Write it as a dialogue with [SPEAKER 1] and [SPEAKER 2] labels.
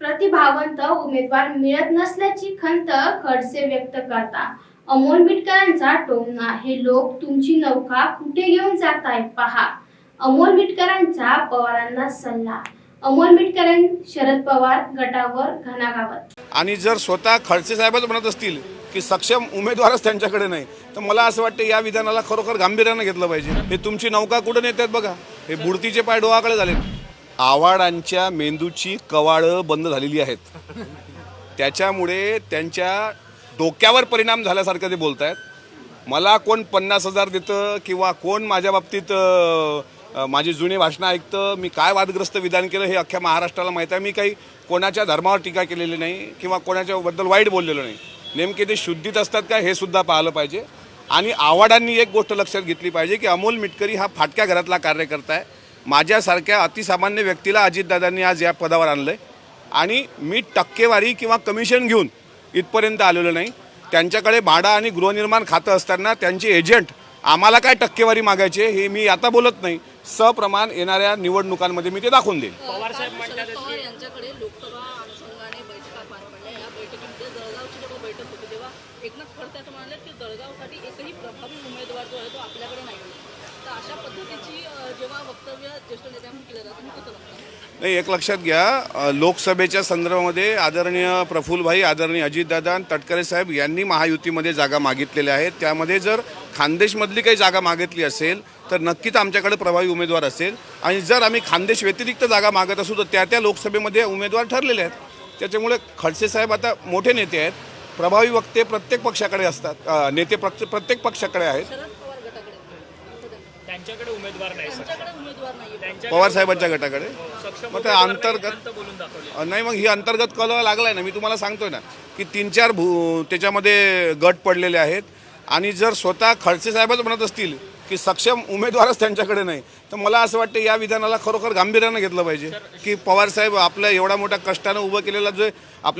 [SPEAKER 1] प्रतिभावंत उमेदवार मिळत नसल्याची खंत खडसे व्यक्त करता. अमोल मिटकरांचा टोमना हे लोक तुमची नौका कुठे घेऊन जाताय पहा. अमोल मिटकरांचा पवारांना सल्ला. अमोल मिटकरां शरद पवार गटावर घणागावत
[SPEAKER 2] आणि जर स्वतः खडसे साहेबच म्हणत असतील की सक्षम उमेदवारच त्यांच्याकडे नाही तर मला असं वाटतं या विधानाला खरोखर गांभीर्यानं घेतलं पाहिजे. हे तुमची नौका कुठं नेतात बघा. हे बुडतीचे पाय डोळाकडे झाले आवाडांच्या मेंदूची कवाळं बंद झालेली आहेत. त्याच्यामुळे त्यांच्या डोक्यावर परिणाम झाल्यासारखं ते बोलत आहेत मला कोण पन्नास हजार देतं किंवा कोण माझ्या बाबतीत माझी जुनी भाषणं ऐकतं मी काय वादग्रस्त विधान केलं हे अख्ख्या महाराष्ट्राला माहीत आहे. मी काही कोणाच्या धर्मावर टीका केलेली नाही किंवा कोणाच्याबद्दल वाईट बोललेलो नाही. नेमके ते शुद्धीत असतात का हे सुद्धा पाहिलं पाहिजे. आणि आव्हाडांनी एक गोष्ट लक्षात घेतली पाहिजे की अमोल मिटकरी हा फाटक्या घरातला कार्यकर्ता आहे. माझ्यासारख्या अतिसामान्य व्यक्तीला अजितदादांनी आज या पदावर आणलं आहे आणि मी टक्केवारी किंवा कमिशन घेऊन इथपर्यंत आलेलो नाही. त्यांच्याकडे भाडा आणि गृहनिर्माण खातं असताना त्यांचे एजंट आम्हाला काय टक्केवारी मागायचे हे मी आता बोलत नाही. सप्रमाण येणाऱ्या निवडणुकांमध्ये मी ते दाखवून देईल
[SPEAKER 3] एकनाथ खडसे असं म्हणाले की जळगावसाठी एकही प्रभावी उमेदवार जो आहे तो आपल्याकडे नाही तर अशा पद्धतीची अ, जेव्हा वक्तव्य ज्येष्ठ नेत्यांकडून केलं जातं तुम्ही कसं बघता
[SPEAKER 2] नाही एक लक्षात घ्या लोकसभेच्या संदर्भामध्ये आदरणीय प्रफुल्लभाई आदरणीय अजितदादा आणि तटकरे साहेब यांनी महायुतीमध्ये जागा मागितलेल्या आहेत. त्यामध्ये जर खानदेशमधली काही जागा मागितली असेल तर नक्कीच आमच्याकडे प्रभावी उमेदवार असेल. आणि जर आम्ही खानदेश व्यतिरिक्त जागा मागत असू तर त्या त्या लोकसभेमध्ये उमेदवार ठरलेले आहेत. त्याच्यामुळे खडसे साहेब आता मोठे नेते आहेत. प्रभावी वक्ते प्रत्येक पक्षाकडे असतात नेते प्रत्ये- प्रत्येक पक्षाकडे आहेत
[SPEAKER 3] शरद पवार गटाकडे असं त्यांचं.
[SPEAKER 4] त्यांच्याकडे उमेदवार नाही सर.
[SPEAKER 3] त्यांच्याकडे उमेदवार नाही
[SPEAKER 4] त्यांच्या
[SPEAKER 2] पवार साहेबांच्या गटाकडे?
[SPEAKER 4] सक्षम
[SPEAKER 2] मग ते अंतर्गत
[SPEAKER 4] बोलून दाखवली.
[SPEAKER 2] नाही मग ही अंतर्गत कल लागलाय ना. मी तुम्हाला सांगतोय ना की तीन चार भू त्याच्यामध्ये गट पडलेले आहेत. आणि जर स्वतः खडसे साहेबच म्हणत असतील की सक्षम उमेदवारच त्यांच्याकडे नाही तर मला असं वाटतं या विधानाला खरोखर गांभीर्यानं घेतलं पाहिजे. की पवार साहेब आपल्या एवढा मोठ्या कष्टानं उभं केलेला जो आपल्या